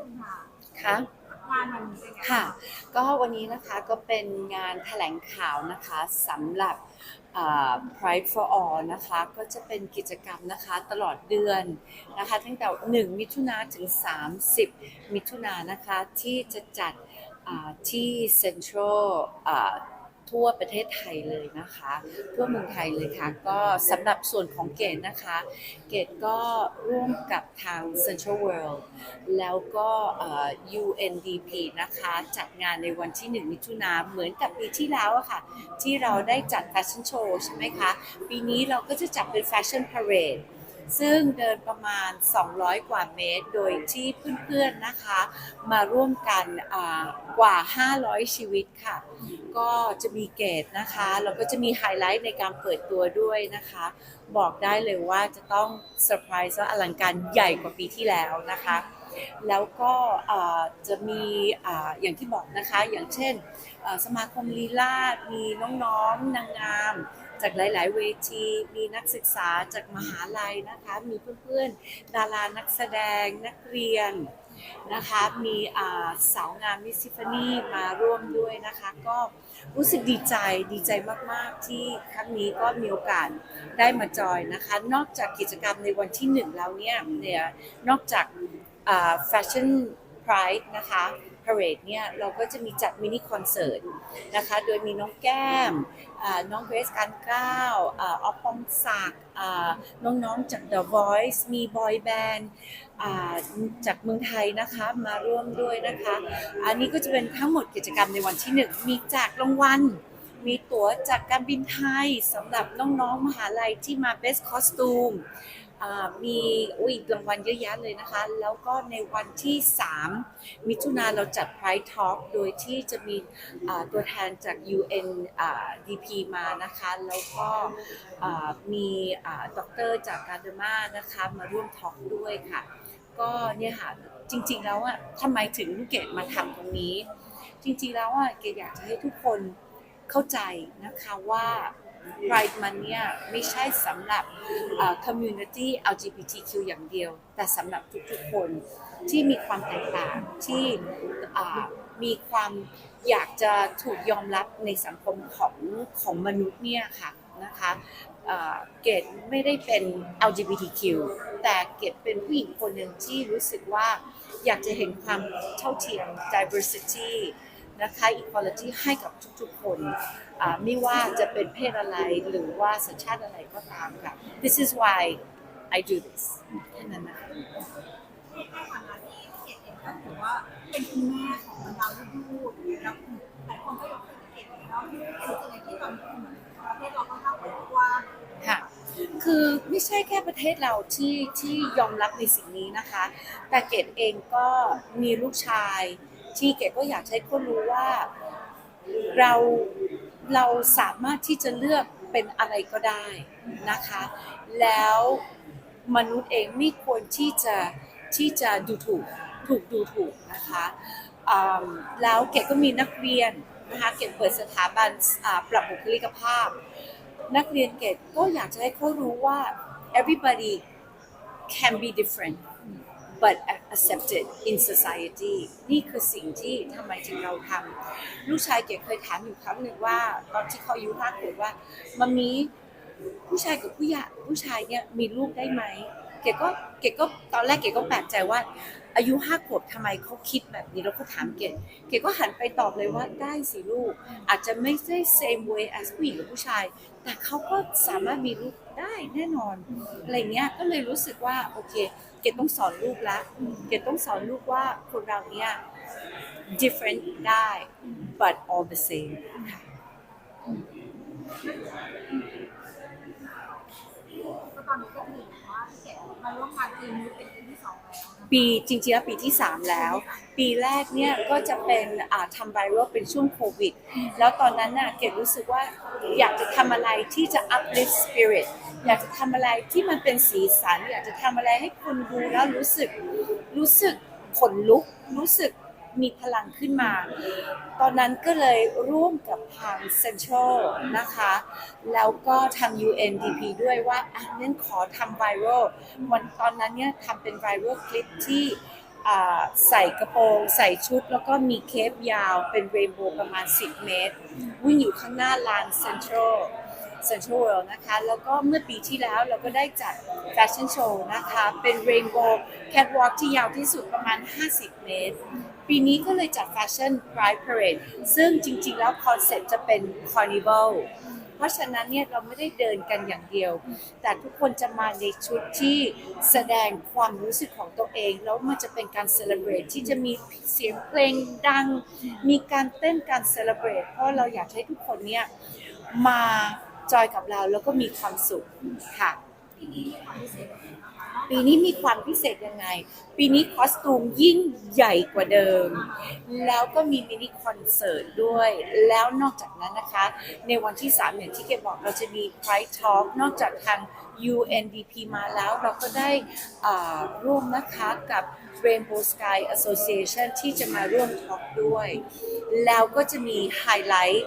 นึงค่ะค่ะงานวันนี้เป็นไงค่ะ ก็วันนี้นะคะก็เป็นงานแถลงข่าวนะคะสำหรับอ่า Pride for All นะคะก็จะเป็นกิจกรรมนะคะตลอดเดือนนะคะตั้งแต่ 1 มิถุนาถึง 30 มิถุนายนนะคะที่จะจัดอ่าที่เซ็น ทั่วประเทศไทยเลยนะคะ ทั่วเมืองไทยเลยค่ะ ก็สำหรับส่วนของเกดนะคะ เกดก็ร่วมกับทาง Central World แล้วก็ UNDP นะคะ จัดงานในวันที่ 1 มิถุนาเหมือนกับปีที่แล้วอะค่ะ ที่เราได้จัดแฟชั่นโชว์ใช่ไหมคะ ปีนี้เราก็จะจัดเป็นแฟชั่นพาเรด ซึ่งเดินประมาณ 200 กว่าเมตร โดยที่เพื่อนๆนะคะ มาร่วมกันกว่า 500 ชีวิตค่ะ ก็จะมีเกตนะคะแล้วก็จะมีไฮไลท์ในการเปิดตัวด้วยนะคะ บอกได้เลยว่าจะต้องเซอร์ไพรส์และอลังการใหญ่กว่าปีที่แล้วนะคะแล้วก็จะมีอย่างที่บอกนะคะ อย่างเช่นสมาคมลีลาดมีน้องๆนางงาม จากหลาย ๆ เวที มีนักศึกษาจากมหาลัยนะคะ มีเพื่อน ๆ ดารานักแสดงนักเรียนนะคะ มีสาวงามมิสซิฟานี่มาร่วมด้วยนะคะ ก็รู้สึกดีใจดีใจมาก ๆ ที่ครั้งนี้ก็มีโอกาสได้มาจอยนะคะ นอกจากกิจกรรมในวันที่หนึ่งแล้วเนี่ยเนี่ยนอกจากแฟชั่นไพร i d e นะคะ พาเรดเนี่ยเราก็จะมีจัดมินิคอนเสิร์ตนะคะ โดยมีน้องแก้มอ่าน้องเกรซการก้าวออฟปองศักดิ์อ่าน้องๆจาก The Voice มีบอยแบนด์จากเมืองไทยนะคะมาร่วมด้วยนะคะ อันนี้ก็จะเป็นทั้งหมดกิจกรรมในวันที่หนึ่งมีแจกรางวัลมีตั๋วจากการบินไทยสำหรับน้องๆมหาลัยที่มา Best Costume มีอุ้ยรางวัลเยอะแยะเลยนะคะ แล้วก็ในวันที่ 3 มิถุนาเราจัด Pride Talk โดยที่จะมีตัวแทนจาก UNDP มานะคะ แล้วก็มีด็อกเตอร์จากการเดมานะคะมาร่วมทอล์กด้วยค่ะ ก็เนี่ยค่ะจริง ๆ แล้วอะทำไมถึงเกดมาทำตรงนี้ จริง ๆ แล้วอะเกดอยากจะให้ทุกคนเข้าใจนะคะว่า Pride มันเนี่ยไม่ใช่สำหรับ community LGBTQ อย่างเดียว แต่สำหรับทุกๆคนที่มีความแตกต่างที่มีความอยากจะถูกยอมรับในสังคมของของมนุษย์เนี่ยค่ะนะคะเอ่อเกดไม่ได้เป็น LGBTQ แต่เกดเป็นผู้หญิงคนหนึ่งที่รู้สึกว่าอยากจะเห็นความเท่าเทียม diversity นะคะ equality ให้กับทุกๆคนไม่ว่าจะเป็นเพศอะไรหรือว่าสัญชาติอะไรก็ตามค่ะ this is why I do this แค่นั้นนะคะในฐานะที่เกดเองก็ถือว่าเป็นคุณแม่ของบรรดาลูกๆแล้วหลายคนก็ยกให้เกดแล้วที่เกดรู้สึกในที่ตอนนี้เหมือนประเทศเราก็เข้าเปิดกว้าค่ะคือไม่ใช่แค่ประเทศเราที่ที่ยอมรับในสิ่งนี้นะคะ แต่เกดเองก็มีลูกชาย ที่เกดก็อยากให้เขารู้ว่าเราเราสามารถที่จะเลือกเป็นอะไรก็ได้นะคะ แล้วมนุษย์เองไม่ควรที่จะที่จะดูถูกถูกดูถูกนะคะแล้วเกดก็มีนักเรียนนะคะเกดเปิดสถาบันปรับบุคลิกภาพ นักเรียนเกดก็อยากจะให้เขารู้ว่า everybody can be different but accepted in society นี่คือสิ่งที่ทำไมถึงเราทำลูกชายเกดเคยถามอยู่ครั้งหนึ่งว่า ตอนที่เขาอายุห้าขวบว่ามามีผู้ชายกับผู้หญ่ผู้ชายเนี่ยมีลูกได้ไหมเกดก็เกดก็ตอนแรกเกดก็แปลกใจว่า อายุห้าขวบทำไมเขาคิดแบบนี้แล้วเขาถามเกดเกดก็หันไปตอบเลยว่าได้สิลูก อาจจะไม่ใช่ same way as ผู้หญิงกับผู้ชาย แต่เขาก็สามารถมีลูก ได้แน่นอนอะไรเงี้ยก็เลยรู้สึกว่าโอเค เกดต้องสอนลูกละเกดต้องสอนลูกว่าคนเราเนี่ย different ได้ but all the same ค่ะก็ตอนนี้ก็ถือว่าเกดมาร่วมงานปีนี้เป็นปีที่สองแล้วนะปีจริงๆแล้วปีที่ 3 แล้ว ปีแรกเนี่ยก็จะเป็นอ่าทำไวรัลเป็นช่วงโควิด แล้วตอนนั้นน่ะเกดรู้สึกว่าอยากจะทำอะไรที่จะ uplift spirit อยากจะทำอะไรที่มันเป็นสีสัน อยากจะทำอะไรให้คนดูแล้วรู้สึกรู้สึกขนลุก รู้สึกมีพลังขึ้นมา ตอนนั้นก็เลยร่วมกับทาง Central นะคะ แล้วก็ทาง UNDP ด้วยว่าอะงั้นขอทำไวรัลวันตอนนั้นเนี่ยทำเป็นไวรัลคลิปที่ใส่กระโปรง ใส่ชุด แล้วก็มีเคปยาวเป็นเรนโบว์ประมาณ 10 เมตร วิ่งอยู่ข้างหน้าลานเซ็นทรัล เซ็นทรัลเวิลด์นะคะ แล้วก็เมื่อปีที่แล้วเราก็ได้จัดแฟชั่นโชว์นะคะ เป็นเรนโบว์แคทวอล์กที่ยาวที่สุดประมาณ 50 เมตร ปีนี้ก็เลยจัดแฟชั่น Pride Parade ซึ่งจริงๆ แล้วคอนเซ็ปต์จะเป็น Carnival เพราะฉะนั้นเนี่ยเราไม่ได้เดินกันอย่างเดียว แต่ทุกคนจะมาในชุดที่แสดงความรู้สึกของตัวเอง แล้วมันจะเป็นการเซเลบรตที่จะมีเสียงเพลงดัง มีการเต้นการเซเลบรตเพราะเราอยากให้ทุกคนเนี่ยมา จอยกับเราแล้วก็มีความสุขค่ะ ปีนี้มีความพิเศษยังไง ปีนี้คอสตูมยิ่งใหญ่กว่าเดิม แล้วก็มีมินิคอนเสิร์ตด้วย แล้วนอกจากนั้นนะคะ ในวันที่ 3 อย่างที่เกบอกเราจะมี Pride Talk นอกจากทาง UNDP มาแล้วเราก็ได้อ่าร่วมนะคะกับ Rainbow Sky Association ที่จะมาร่วมทอล์กด้วย แล้วก็จะมีไฮไลท์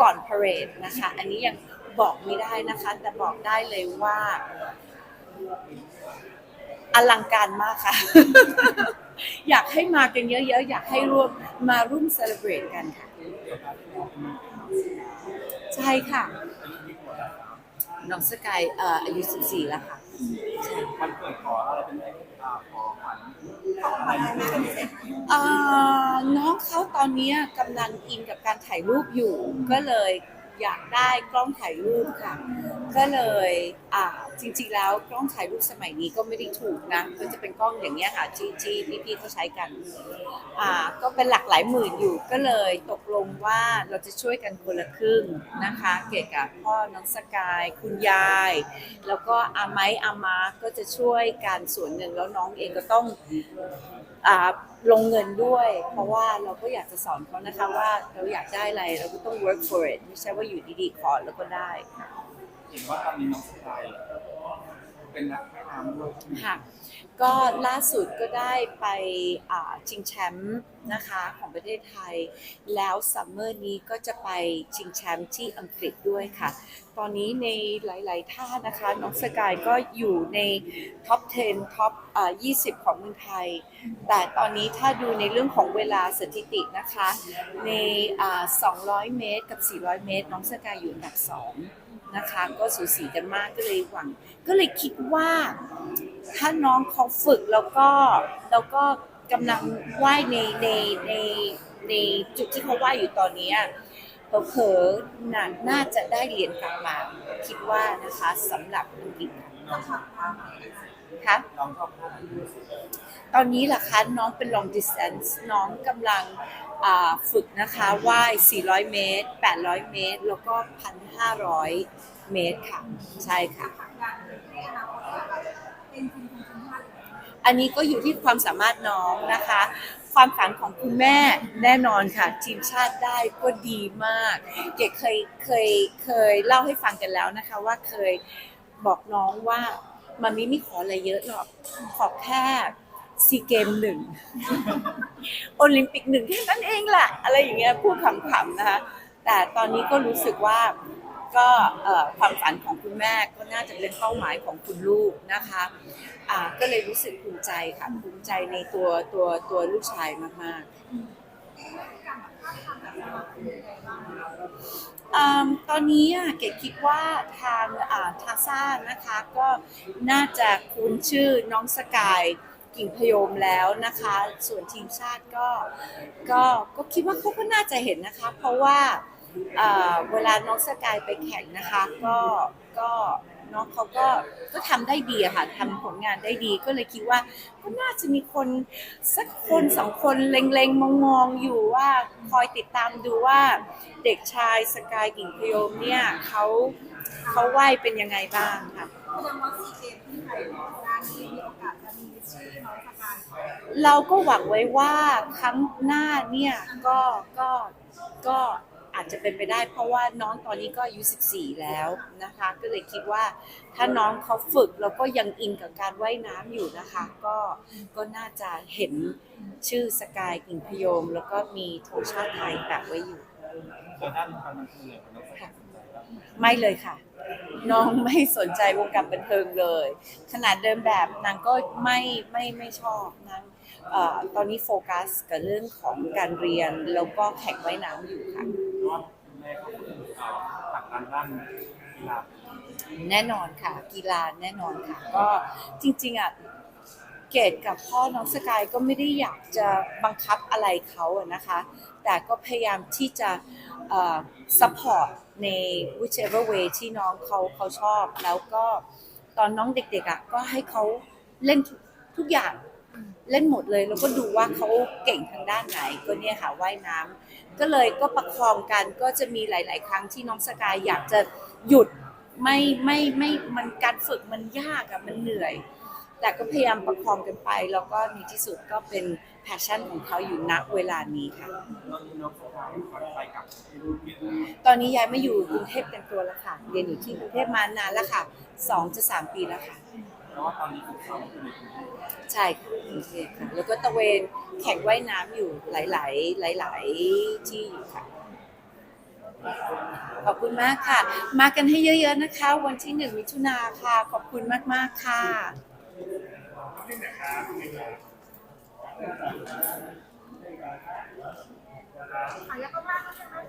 ก่อน parade นะคะ อันนี้ยัง บอกไม่ได้นะคะ แต่บอกได้เลยว่า อลังการมากค่ะ อยากให้มากันเยอะๆ อยากให้ร่วมมาร่วมเซเลบรตกันค่ะ ใช่ค่ะ น้องสกายเอ่ออายุ 14 แล้วค่ะมันเกิดขออะไรเป็นอ่าขอขวัญของขวัญอะไรนะเป็นพิเศษไหมเอ่อน้องเขาตอนเนี้ยกำลังอินกับการถ่ายรูปอยู่ก็เลย อยากได้กล้องถ่ายรูปค่ะ ก็เลยอ่าจริง ๆ แล้วกล้องถ่ายรูปสมัยนี้ก็ไม่ได้ถูกนะก็จะเป็นกล้องอย่างเงี้ยค่ะที่ที่พี่ๆเขาใช้กันอ่าก็เป็นหลักหลายหมื่นอยู่ก็เลยตกลงว่าเราจะช่วยกันคนละครึ่งนะคะ เกี่ยวกับพ่อน้องสกายคุณยาย แล้วก็อาไม้อามาก็จะช่วยกันส่วนหนึ่งแล้วน้องเองก็ต้อง ลงเงินด้วย เพราะว่าเราก็อยากจะสอนเขานะคะว่าเราอยากได้อะไรเราก็ต้อง work for it ไม่ใช่ว่าอยู่ดีๆขอแล้วก็ได้ เห็นว่าตอนนี้น้องสกาย เป็นนักว่ายน้ำด้วยค่ะ ก็ล่าสุดก็ได้ไปชิงแชมป์นะคะของประเทศไทย แล้วซัมเมอร์นี้ก็จะไปชิงแชมป์ที่อังกฤษด้วยค่ะ ตอนนี้ในหลาย ๆ ท่านะคะ น้องสกายก็อยู่ในท็อป 10 ท็อป20 ของเมืองไทย แต่ตอนนี้ถ้าดูในเรื่องของเวลาสถิตินะคะ ใน 200 เมตร กับ 400 เมตร น้องสกายอยู่อันดับ 2 นะคะ ก็สูสีกันมากก็เลยหวัง ก็เลยคิดว่าถ้าน้องเขาฝึกแล้วก็แล้วก็กำลังว่ายในในในในจุดที่เขาว่ายอยู่ตอนเนี้ยเผลอๆน่าน่าจะได้เหรียญกลับมา คิดว่านะคะสำหรับอังกฤษต้องทำตามค่ะน้องชอบท่าไหนตอนนี้ล่ะคะน้องเป็น long distance น้องกำลังอ่า ฝึกนะคะว่าย 400 เมตร 800 เมตร แล้วก็ 1,500 เมตรค่ะ ใช่ค่ะ อันนี้ก็อยู่ที่ความสามารถน้องนะคะ ความฝันของคุณแม่แน่นอนค่ะ ทีมชาติได้ก็ดีมาก เก๋เคยเคยเคยเล่าให้ฟังกันแล้วนะคะ ว่าเคยบอกน้องว่ามันไม่มีขออะไรเยอะหรอกขอแค่ ซีเกมหนึ่งโอลิมปิกหนึ่งแค่นั้นเองแหละอะไรอย่างเงี้ยพูดขำๆนะคะ แต่ตอนนี้ก็รู้สึกว่าก็ความฝันของคุณแม่ก็น่าจะเป็นเป้าหมายของคุณลูกนะคะอ่าก็เลยรู้สึกภูมิใจค่ะภูมิใจในตัวตัวตัวลูกชายมากๆการแบบถ้าทำแบบสมาคมยังไงบ้างอืมตอนนี้อะเกดคิดว่าทางทาซ่านะคะก็น่าจะคุ้นชื่อน้องสกาย กิ่งพยมแล้วนะคะ ส่วนทีมชาติก็ก็ก็คิดว่าเขาก็น่าจะเห็นนะคะ เพราะว่าเวลาน้องสกายไปแข่งนะคะ ก็ก็น้องเขาก็ก็ทำได้ดีค่ะทำผลงานได้ดีก็เลยคิดว่า ก็น่าจะมีคนสักคนสองคนเล็งๆมองๆอยู่ว่าคอยติดตามดูว่าเด็กชายสกายกิ่งพยมเนี่ยเขาเขาไหวเป็นยังไงบ้างค่ะแสดงว่าซีเกมที่ไทยงานนี้มีโอกาสจะมี ชื่อน้องสกายเราก็หวังไว้ว่าครั้งหน้าเนี่ยก็ก็ก็อาจจะเป็นไปได้ เพราะว่าน้องตอนนี้ก็อายุ14 แล้วนะคะ ก็เลยคิดว่าถ้าน้องเขาฝึกแล้วก็ยังอินกับการว่ายน้ำอยู่นะคะ ก็ก็น่าจะเห็นชื่อสกายกิ่งพยม แล้วก็มีธงชาติไทยแปะไว้อยู่ ส่วนด้านการบันเทิงของน้องสกายสนใจบ้าง ไหมไม่เลยค่ะ น้องไม่สนใจวงการบันเทิงเลย ขนาดเดินแบบนางก็ไม่ไม่ไม่ชอบนางเอ่อตอนนี้โฟกัสกับเรื่องของการเรียนแล้วก็แข่งว่ายน้ำอยู่ค่ะเพราะว่าคุณแม่เขาเป็นเอ่อผลักดันด้านกีฬาแน่นอนค่ะ กีฬาแน่นอนค่ะ ก็จริงๆอะ เกดกับพ่อน้องสกายก็ไม่ได้อยากจะบังคับอะไรเขาอะนะคะ แต่ก็พยายามที่จะเอ่อ support ใน whichever way ที่น้องเขาเขาชอบ แล้วก็ตอนน้องเด็กๆอะก็ให้เขาเล่นทุกอย่างเล่นหมดเลยแล้วก็ดูว่าเขาเก่งทางด้านไหนก็เนี่ยค่ะว่ายน้ำก็เลยก็ประคองกันก็จะมีหลาย ๆ ครั้งที่น้องสกายอยากจะหยุดไม่ไม่ไม่มันการฝึกมันยากอะมันเหนื่อย แต่ก็พยายามประคองกันไป แล้วก็ในที่สุดก็เป็นแพชชั่นของเขาอยู่ณเวลานี้ค่ะ ตอนนี้น้องสกายขอไปกับที่รุ่นเวียดนามตอนนี้ย้ายมาอยู่กรุงเทพเต็มตัวแล้วค่ะ เรียนอยู่ที่กรุงเทพมานานแล้วค่ะสองจะสามปีแล้วค่ะเพราะว่าตอนนี้ฝึกซ้อมอยู่ในกรุงเทพใช่ค่ะกรุงเทพค่ะแล้วก็ตะเวนแข่งว่ายน้ำอยู่หลาย ๆ หลาย ๆ ที่อยู่ค่ะขอบคุณมากค่ะ มากันให้เยอะๆนะคะ วันที่หนึ่งมิถุนาค่ะ ขอบคุณมากๆค่ะ ขายยากมากๆใช่ไหมคะขอบคุณนไหม